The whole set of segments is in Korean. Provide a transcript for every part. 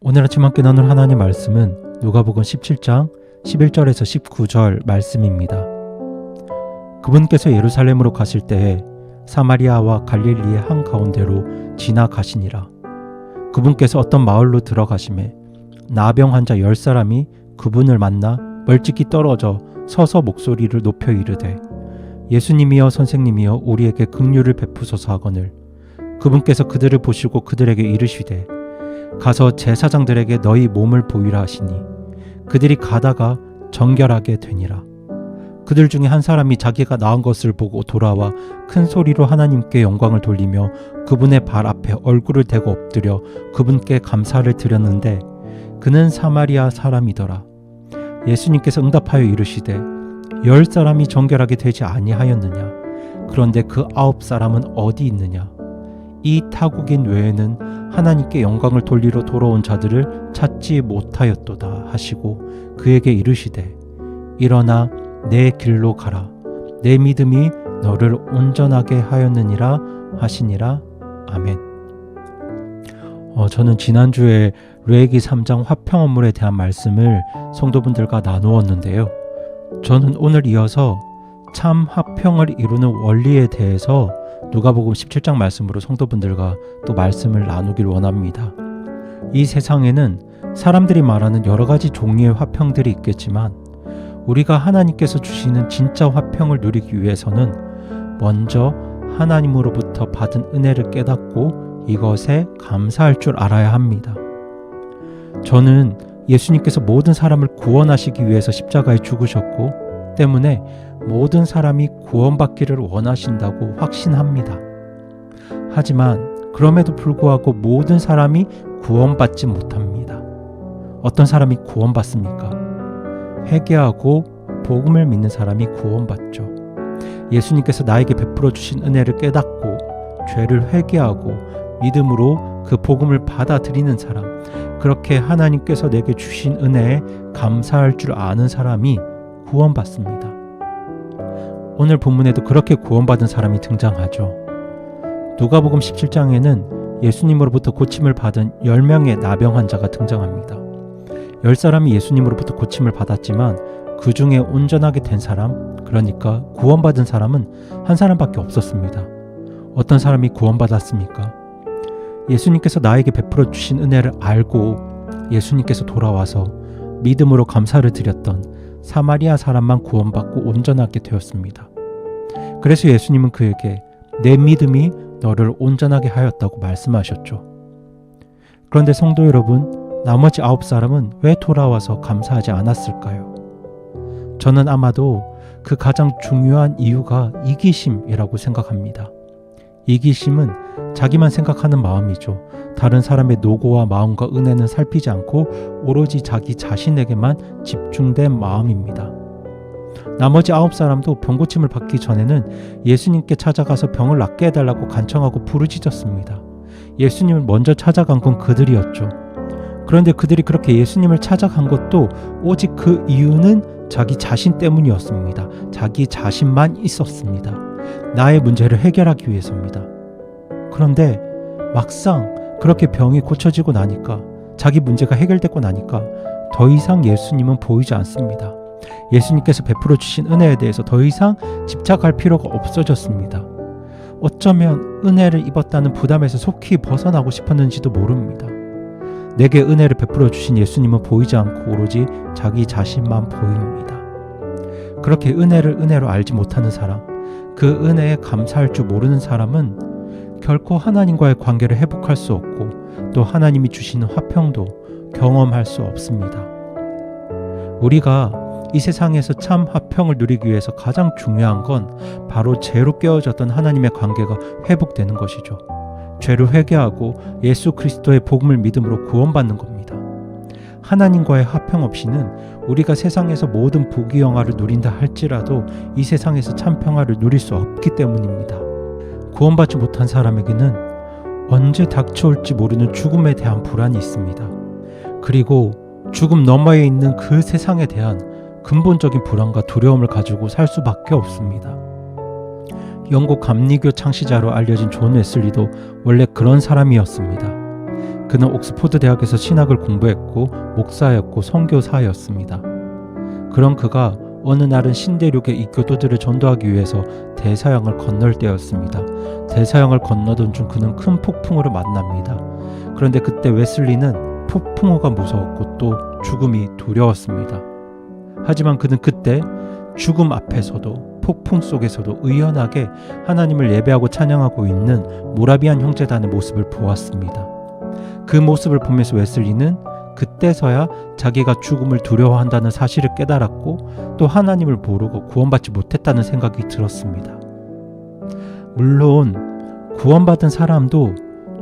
오늘 아침 함께 나눌 하나님 말씀은 누가복음 17장 11절에서 19절 말씀입니다. 그분께서 예루살렘으로 가실 때에 사마리아와 갈릴리의 한 가운데로 지나가시니라. 그분께서 어떤 마을로 들어가심에 나병 환자 열 사람이 그분을 만나 멀찍이 떨어져 서서 목소리를 높여 이르되 예수님이여 선생님이여 우리에게 긍휼을 베푸소서 하거늘 그분께서 그들을 보시고 그들에게 이르시되 가서 제사장들에게 너희 몸을 보이라 하시니 그들이 가다가 정결하게 되니라. 그들 중에 한 사람이 자기가 나은 것을 보고 돌아와 큰 소리로 하나님께 영광을 돌리며 그분의 발 앞에 얼굴을 대고 엎드려 그분께 감사를 드렸는데 그는 사마리아 사람이더라. 예수님께서 응답하여 이르시되 열 사람이 정결하게 되지 아니하였느냐? 그런데 그 아홉 사람은 어디 있느냐 이 타국인 외에는 하나님께 영광을 돌리러 돌아온 자들을 찾지 못하였도다 하시고 그에게 이르시되 일어나 내 길로 가라 내 믿음이 너를 온전하게 하였느니라 하시니라 아멘. 어, 저는 지난주에 레기 3장 화평 업물에 대한 말씀을 성도분들과 나누었는데요. 저는 오늘 이어서 참 화평을 이루는 원리에 대해서 누가복음 17장 말씀으로 성도분들과 또 말씀을 나누길 원합니다. 이 세상에는 사람들이 말하는 여러 가지 종류의 화평들이 있겠지만 우리가 하나님께서 주시는 진짜 화평을 누리기 위해서는 먼저 하나님으로부터 받은 은혜를 깨닫고 이것에 감사할 줄 알아야 합니다. 저는 예수님께서 모든 사람을 구원하시기 위해서 십자가에 죽으셨고 때문에 모든 사람이 구원받기를 원하신다고 확신합니다. 하지만 그럼에도 불구하고 모든 사람이 구원받지 못합니다. 어떤 사람이 구원받습니까? 회개하고 복음을 믿는 사람이 구원받죠. 예수님께서 나에게 베풀어 주신 은혜를 깨닫고 죄를 회개하고 믿음으로 그 복음을 받아들이는 사람, 그렇게 하나님께서 내게 주신 은혜에 감사할 줄 아는 사람이 구원받습니다. 오늘 본문에도 그렇게 구원받은 사람이 등장하죠. 누가복음 17장에는 예수님으로부터 고침을 받은 10명의 나병 환자가 등장합니다. 10사람이 예수님으로부터 고침을 받았지만 그 중에 온전하게 된 사람, 그러니까 구원받은 사람은 한 사람밖에 없었습니다. 어떤 사람이 구원받았습니까? 예수님께서 나에게 베풀어 주신 은혜를 알고 예수님께서 돌아와서 믿음으로 감사를 드렸던 사마리아 사람만 구원받고 온전하게 되었습니다. 그래서 예수님은 그에게 내 믿음이 너를 온전하게 하였다고 말씀하셨죠. 그런데 성도 여러분, 나머지 아홉 사람은 왜 돌아와서 감사하지 않았을까요? 저는 아마도 그 가장 중요한 이유가 이기심이라고 생각합니다. 이기심은 자기만 생각하는 마음이죠. 다른 사람의 노고와 마음과 은혜는 살피지 않고 오로지 자기 자신에게만 집중된 마음입니다. 나머지 아홉 사람도 병 고침을 받기 전에는 예수님께 찾아가서 병을 낫게 해달라고 간청하고 부르짖었습니다. 예수님을 먼저 찾아간 건 그들이었죠. 그런데 그들이 그렇게 예수님을 찾아간 것도 오직 그 이유는 자기 자신 때문이었습니다. 자기 자신만 있었습니다. 나의 문제를 해결하기 위해서입니다. 그런데 막상 그렇게 병이 고쳐지고 나니까 자기 문제가 해결되고 나니까 더 이상 예수님은 보이지 않습니다. 예수님께서 베풀어 주신 은혜에 대해서 더 이상 집착할 필요가 없어졌습니다. 어쩌면 은혜를 입었다는 부담에서 속히 벗어나고 싶었는지도 모릅니다. 내게 은혜를 베풀어 주신 예수님은 보이지 않고 오로지 자기 자신만 보입니다. 그렇게 은혜를 은혜로 알지 못하는 사람, 그 은혜에 감사할 줄 모르는 사람은 결코 하나님과의 관계를 회복할 수 없고 또 하나님이 주시는 화평도 경험할 수 없습니다. 우리가 이 세상에서 참 화평을 누리기 위해서 가장 중요한 건 바로 죄로 깨어졌던 하나님의 관계가 회복되는 것이죠. 죄를 회개하고 예수 그리스도의 복음을 믿음으로 구원받는 겁니다. 하나님과의 화평 없이는 우리가 세상에서 모든 부귀 영화를 누린다 할지라도 이 세상에서 참 평화를 누릴 수 없기 때문입니다. 구원받지 못한 사람에게는 언제 닥쳐올지 모르는 죽음에 대한 불안이 있습니다. 그리고 죽음 너머에 있는 그 세상에 대한 근본적인 불안과 두려움을 가지고 살 수밖에 없습니다. 영국 감리교 창시자로 알려진 존 웨슬리도 원래 그런 사람이었습니다. 그는 옥스포드 대학에서 신학을 공부했고 목사였고 선교사였습니다. 그런 그가 어느 날은 신대륙의 이 교도들을 전도하기 위해서 대서양을 건널 때였습니다. 대서양을 건너던 중 그는 큰 폭풍우를 만납니다. 그런데 그때 웨슬리는 폭풍우가 무서웠고 또 죽음이 두려웠습니다. 하지만 그는 그때 죽음 앞에서도 폭풍 속에서도 의연하게 하나님을 예배하고 찬양하고 있는 모라비안 형제단의 모습을 보았습니다. 그 모습을 보면서 웨슬리는 그때서야 자기가 죽음을 두려워한다는 사실을 깨달았고 또 하나님을 모르고 구원받지 못했다는 생각이 들었습니다. 물론 구원받은 사람도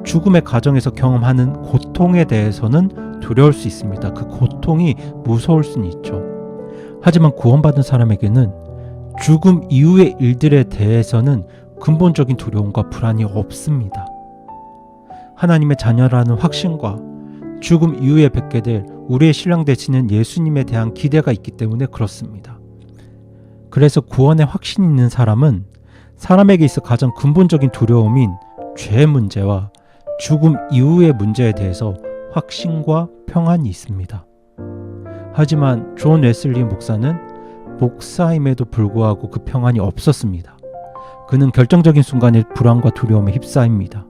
죽음의 과정에서 경험하는 고통에 대해서는 두려울 수 있습니다. 그 고통이 무서울 수는 있죠. 하지만 구원받은 사람에게는 죽음 이후의 일들에 대해서는 근본적인 두려움과 불안이 없습니다. 하나님의 자녀라는 확신과 죽음 이후에 뵙게 될 우리의 신랑 되시는 예수님에 대한 기대가 있기 때문에 그렇습니다. 그래서 구원의 확신이 있는 사람은 사람에게 있어 가장 근본적인 두려움인 죄 문제와 죽음 이후의 문제에 대해서 확신과 평안이 있습니다. 하지만 존 웨슬리 목사는 목사임에도 불구하고 그 평안이 없었습니다. 그는 결정적인 순간에 불안과 두려움에 휩싸입니다.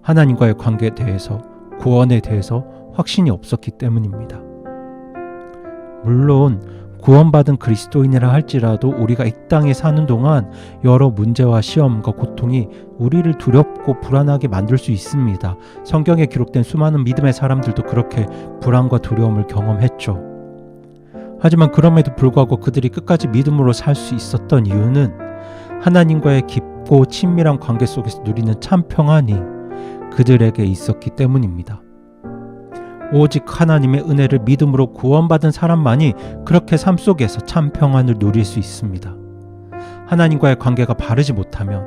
하나님과의 관계에 대해서, 구원에 대해서 확신이 없었기 때문입니다. 물론 구원받은 그리스도인이라 할지라도 우리가 이 땅에 사는 동안 여러 문제와 시험과 고통이 우리를 두렵고 불안하게 만들 수 있습니다. 성경에 기록된 수많은 믿음의 사람들도 그렇게 불안과 두려움을 경험했죠. 하지만 그럼에도 불구하고 그들이 끝까지 믿음으로 살 수 있었던 이유는 하나님과의 깊고 친밀한 관계 속에서 누리는 참 평안이 그들에게 있었기 때문입니다. 오직 하나님의 은혜를 믿음으로 구원받은 사람만이 그렇게 삶 속에서 참 평안을 누릴 수 있습니다. 하나님과의 관계가 바르지 못하면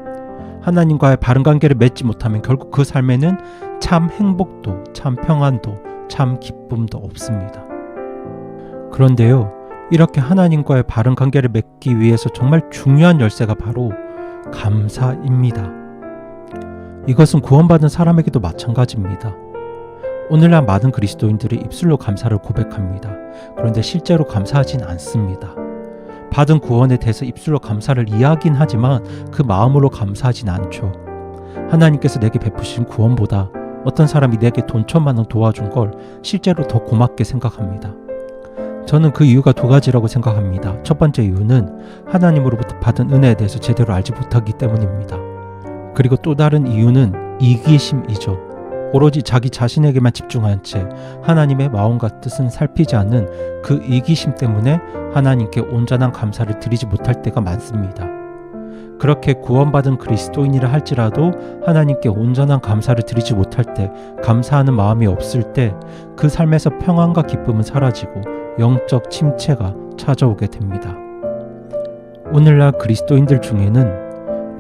하나님과의 바른 관계를 맺지 못하면 결국 그 삶에는 참 행복도 참 평안도 참 기쁨도 없습니다. 그런데요, 이렇게 하나님과의 바른 관계를 맺기 위해서 정말 중요한 열쇠가 바로 감사입니다. 이것은 구원받은 사람에게도 마찬가지입니다. 오늘날 많은 그리스도인들이 입술로 감사를 고백합니다. 그런데 실제로 감사하진 않습니다. 받은 구원에 대해서 입술로 감사를 이야기는 하지만 그 마음으로 감사하진 않죠. 하나님께서 내게 베푸신 구원보다 어떤 사람이 내게 돈 천만 원 도와준 걸 실제로 더 고맙게 생각합니다. 저는 그 이유가 두 가지라고 생각합니다. 첫 번째 이유는 하나님으로부터 받은 은혜에 대해서 제대로 알지 못하기 때문입니다. 그리고 또 다른 이유는 이기심이죠. 오로지 자기 자신에게만 집중한 채 하나님의 마음과 뜻은 살피지 않는 그 이기심 때문에 하나님께 온전한 감사를 드리지 못할 때가 많습니다. 그렇게 구원받은 그리스도인이라 할지라도 하나님께 온전한 감사를 드리지 못할 때, 감사하는 마음이 없을 때 그 삶에서 평안과 기쁨은 사라지고 영적 침체가 찾아오게 됩니다. 오늘날 그리스도인들 중에는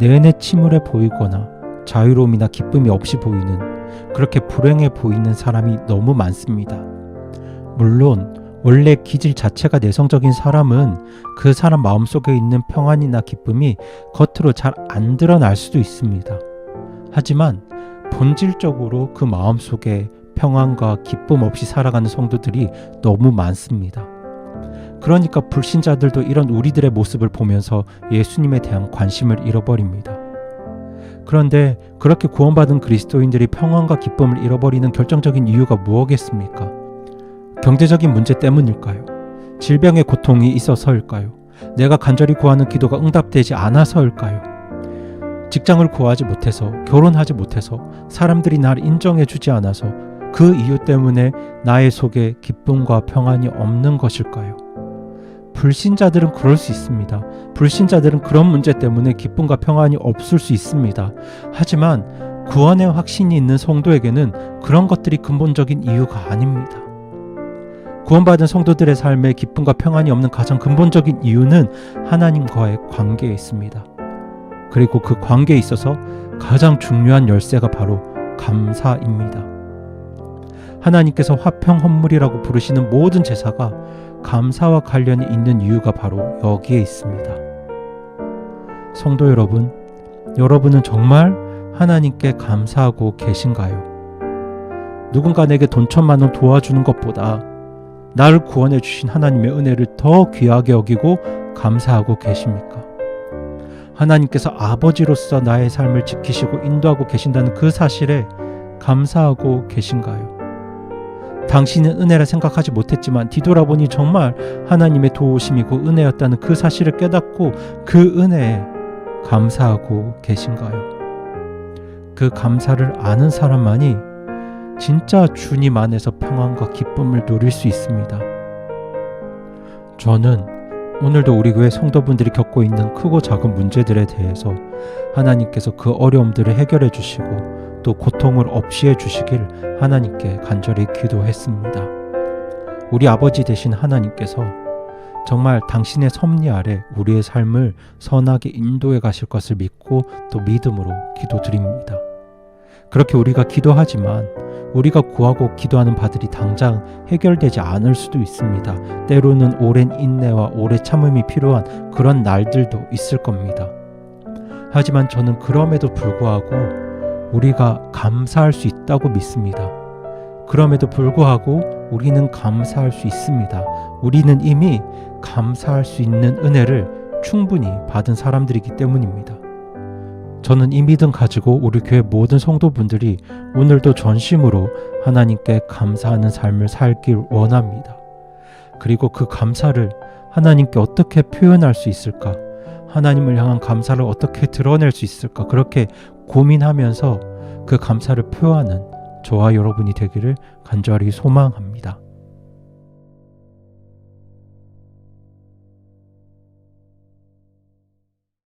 내내 침울해 보이거나 자유로움이나 기쁨이 없이 보이는 그렇게 불행해 보이는 사람이 너무 많습니다. 물론 원래 기질 자체가 내성적인 사람은 그 사람 마음속에 있는 평안이나 기쁨이 겉으로 잘 안 드러날 수도 있습니다. 하지만 본질적으로 그 마음속에 평안과 기쁨 없이 살아가는 성도들이 너무 많습니다. 그러니까 불신자들도 이런 우리들의 모습을 보면서 예수님에 대한 관심을 잃어버립니다. 그런데 그렇게 구원받은 그리스도인들이 평안과 기쁨을 잃어버리는 결정적인 이유가 무엇겠습니까? 경제적인 문제 때문일까요? 질병의 고통이 있어서일까요? 내가 간절히 구하는 기도가 응답되지 않아서일까요? 직장을 구하지 못해서, 결혼하지 못해서, 사람들이 나를 인정해 주지 않아서 그 이유 때문에 나의 속에 기쁨과 평안이 없는 것일까요? 불신자들은 그럴 수 있습니다. 불신자들은 그런 문제 때문에 기쁨과 평안이 없을 수 있습니다. 하지만 구원의 확신이 있는 성도에게는 그런 것들이 근본적인 이유가 아닙니다. 구원받은 성도들의 삶에 기쁨과 평안이 없는 가장 근본적인 이유는 하나님과의 관계에 있습니다. 그리고 그 관계에 있어서 가장 중요한 열쇠가 바로 감사입니다. 하나님께서 화평 헌물이라고 부르시는 모든 제사가 감사와 관련이 있는 이유가 바로 여기에 있습니다. 성도 여러분, 여러분은 정말 하나님께 감사하고 계신가요? 누군가 내게 돈 천만 원 도와주는 것보다 나를 구원해 주신 하나님의 은혜를 더 귀하게 여기고 감사하고 계십니까? 하나님께서 아버지로서 나의 삶을 지키시고 인도하고 계신다는 그 사실에 감사하고 계신가요? 당신은 은혜라 생각하지 못했지만 뒤돌아보니 정말 하나님의 도우심이고 은혜였다는 그 사실을 깨닫고 그 은혜에 감사하고 계신가요? 그 감사를 아는 사람만이 진짜 주님 안에서 평안과 기쁨을 누릴 수 있습니다. 저는 오늘도 우리 교회 성도분들이 겪고 있는 크고 작은 문제들에 대해서 하나님께서 그 어려움들을 해결해 주시고 또 고통을 없이 해 주시길 하나님께 간절히 기도했습니다. 우리 아버지 되신 하나님께서 정말 당신의 섭리 아래 우리의 삶을 선하게 인도해 가실 것을 믿고 또 믿음으로 기도드립니다. 그렇게 우리가 기도하지만 우리가 구하고 기도하는 바들이 당장 해결되지 않을 수도 있습니다. 때로는 오랜 인내와 오래 참음이 필요한 그런 날들도 있을 겁니다. 하지만 저는 그럼에도 불구하고 우리가 감사할 수 있다고 믿습니다. 그럼에도 불구하고 우리는 감사할 수 있습니다. 우리는 이미 감사할 수 있는 은혜를 충분히 받은 사람들이기 때문입니다. 저는 이 믿음 가지고 우리 교회 모든 성도분들이 오늘도 전심으로 하나님께 감사하는 삶을 살길 원합니다. 그리고 그 감사를 하나님께 어떻게 표현할 수 있을까? 하나님을 향한 감사를 어떻게 드러낼 수 있을까? 그렇게 고민하면서 그 감사를 표하는 저와 여러분이 되기를 간절히 소망합니다.